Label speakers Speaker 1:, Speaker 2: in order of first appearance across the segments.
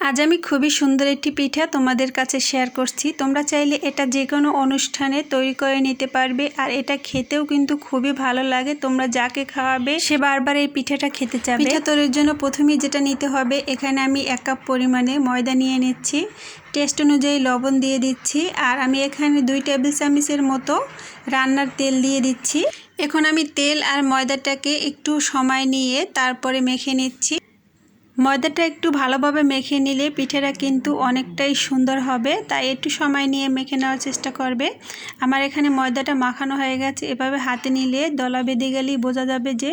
Speaker 1: আজ আমি খুবই সুন্দর একটি পিঠা তোমাদের কাছে শেয়ার করছি। তোমরা চাইলে এটা যে কোনো অনুষ্ঠানে তৈরি করে নিতে পারবে আর এটা খেতেও কিন্তু খুবই ভালো লাগে। তোমরা যাকে খাওয়াবে, সে বারবার এই পিঠাটা খেতে চাবে। পিঠা তৈরির জন্য প্রথমেই যেটা নিতে হবে, এখানে আমি এক কাপ পরিমাণে ময়দা নিয়ে নিচ্ছি। টেস্ট অনুযায়ী লবণ দিয়ে দিচ্ছি আর আমি এখানে দুই টেবিল চামচের মতো রান্নার তেল দিয়ে দিচ্ছি। এখন আমি তেল আর ময়দাটাকে একটু সময় নিয়ে তারপরে মেখে নিচ্ছি। ময়দাটা একটু ভালোভাবে মেখে নিলে পিঠেটা কিন্তু অনেকটাই সুন্দর হবে, তাই একটু সময় নিয়ে মেখে নেওয়ার চেষ্টা করবে। আমার এখানে ময়দাটা মাখানো হয়ে গেছে, এভাবে হাতে নিলে দলা বেঁধে গেলেই বোঝা যাবে যে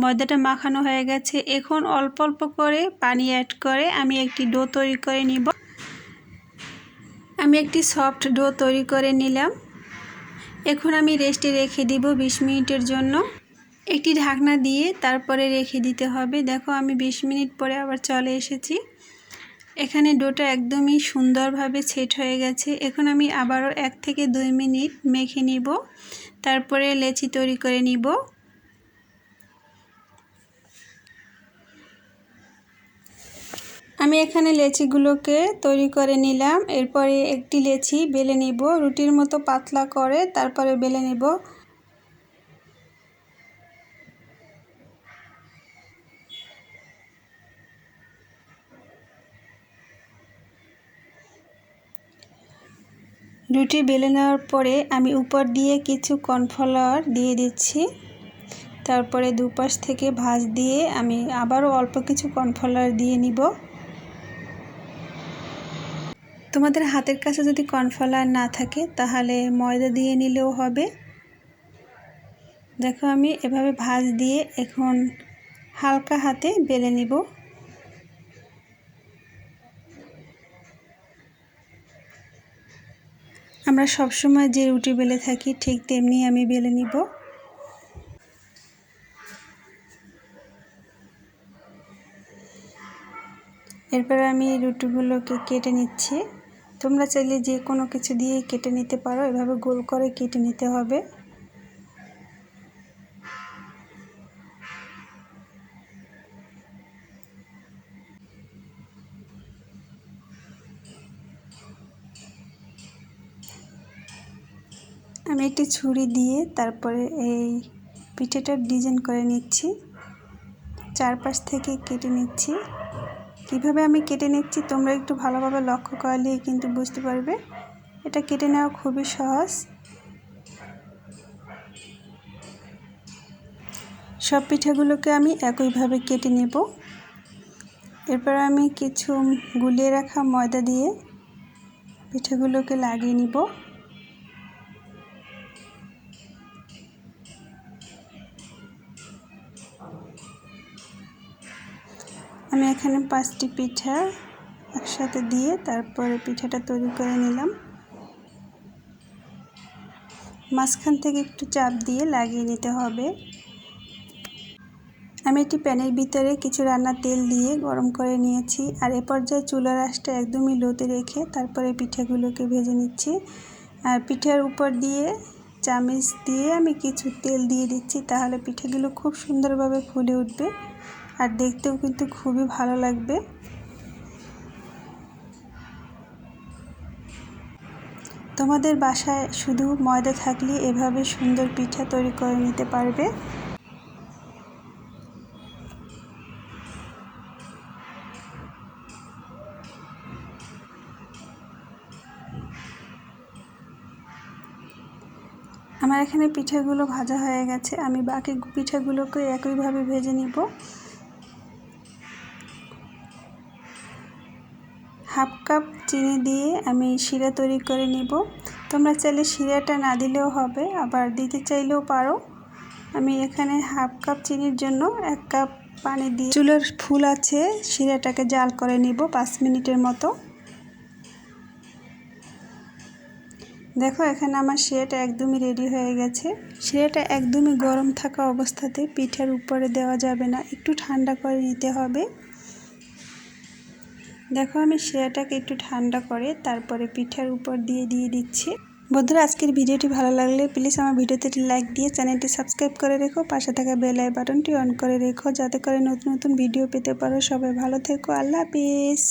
Speaker 1: ময়দাটা মাখানো হয়ে গেছে। এখন অল্প অল্প করে পানি অ্যাড করে আমি একটি ডো তৈরি করে নিব। আমি একটি সফট ডো তৈরি করে নিলাম। এখন আমি রেস্টে রেখে দিব বিশ মিনিটের জন্য। একটি ঢাকনা দিয়ে তারপরে রেখে দিতে হবে। দেখো আমি ২০ মিনিট পরে আবার চলে এসেছি। এখানে ডোটা একদমই সুন্দরভাবে সেট হয়ে গেছে। এখন আমি আবারও এক থেকে দুই মিনিট মেখে নিব। তারপরে লেচি তৈরি করে নিব। আমি এখানে লেচিগুলোকে তৈরি করে নিলাম। এরপরে একটি লেচি বেলে নিব। রুটির মতো পাতলা করে তারপরে বেলে নিব। রুটি বেলে নেওয়ার পরে আমি উপর দিয়ে কিছু কর্নফ্লাওয়ার দিয়ে দিচ্ছি। তারপরে দুপাশ থেকে ভাজ দিয়ে আমি আবারও অল্প কিছু কর্নফ্লাওয়ার দিয়ে নিব। তোমাদের হাতের কাছে যদি কর্নফ্লাওয়ার না থাকে, তাহলে ময়দা দিয়ে নিলেও হবে। দেখো আমি এভাবে ভাজ দিয়ে এখন হালকা হাতে বেলে নিব। আমরা সব সময় যে রুটি বেলে থাকি, ঠিক তেমনি আমি বেলে নিব। এরপর আমি রুটিগুলোকে কেটে নিচ্ছি। তোমরা চাইলে যে কোনো কিছু দিয়ে কেটে নিতে পারো। এভাবে গোল করে কেটে নিতে হবে। আমি একটি ছুরি দিয়ে তারপরে এই পিঠেটার ডিজাইন করে নিচ্ছি। চারপাশ থেকে কেটে নিচ্ছি। কীভাবে আমি কেটে নিচ্ছি তোমরা একটু ভালোভাবে লক্ষ্য করলে কিন্তু বুঝতে পারবে। এটা কেটে নেওয়া খুবই সহজ। সব পিঠাগুলোকে আমি একইভাবে কেটে নেব। এরপর আমি কিছু গুলিয়ে রাখা ময়দা দিয়ে পিঠাগুলোকে লাগিয়ে নিব। আমি এখানে পাঁচটি পিঠা একসাথে দিয়ে তারপরে পিঠাটা তৈরি করে নিলাম। মাঝখান থেকে একটু চাপ দিয়ে লাগিয়ে নিতে হবে। আমি একটি প্যানের ভিতরে কিছু রান্নার তেল দিয়ে গরম করে নিয়েছি আর এ পর্যায়ে চুলার আঁশটা একদমই লোতে রেখে তারপরে পিঠাগুলোকে ভেজে নিচ্ছি। আর পিঠার উপর দিয়ে চামিচ দিয়ে আমি কিছু তেল দিয়ে দিচ্ছি, তাহলে পিঠাগুলো খুব সুন্দরভাবে ফুলে উঠবে। আর দেখতেও কিন্তু খুবই ভালো লাগবে। তোমাদের বাসায় শুধু ময়দা থাকলে এভাবে সুন্দর পিঠা তৈরি করে নিতে পারবে। আমার এখানে পিঠাগুলো ভাজা হয়ে গেছে, আমি বাকি পিঠাগুলোকে একইভাবে ভেজে নিব। হাফ কাপ চিনি দিয়ে আমি শিরা তৈরি করে নিব। তোমরা চাইলে শিরাটা না দিলেও হবে, আবার দিতে চাইলেও পারো। আমি এখানে হাফ কাপ চিনির জন্য এক কাপ পানি দিয়ে চুলের ফুল আছে, শিরাটাকে জাল করে নিব পাঁচ মিনিটের মতো। দেখো, এখানে আমার শিরাটা একদমই রেডি হয়ে গেছে। শিরাটা একদমই গরম থাকা অবস্থাতে পিঠার উপরে দেওয়া যাবে না, একটু ঠান্ডা করে নিতে হবে। দেখো আমি শিরাটাকে একটু ঠান্ডা করে তারপরে পিঠার উপর দিয়ে দিয়ে দিচ্ছি। বন্ধুরা, আজকের ভিডিওটি ভালো লাগলে প্লিজ আমার ভিডিওতে লাইক দিয়ে চ্যানেলটি সাবস্ক্রাইব করে রেখো, পাশে থাকা বেল আই বাটনটি অন করে রেখো, যাতে করে নতুন নতুন ভিডিও পেতে পারো। সবাই ভালো থেকো, আল্লাহ হাফিজ।